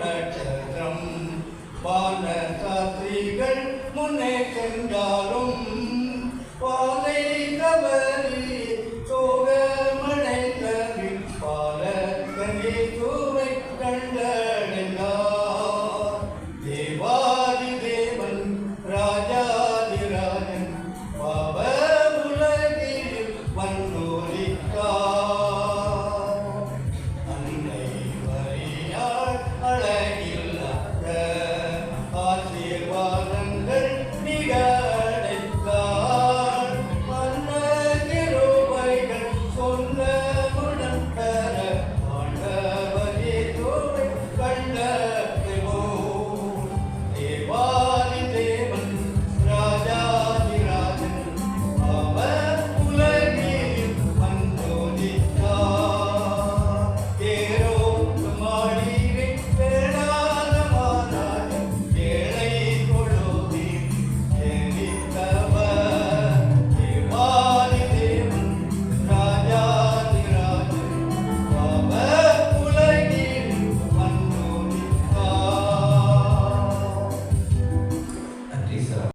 நட்சத்திரம் வான சாத்திரிகள் முன்னே சென்றாலும் பாதை தவறி சோகமடைந்த பால கண்டே சூவை கண்டடைந்தார்.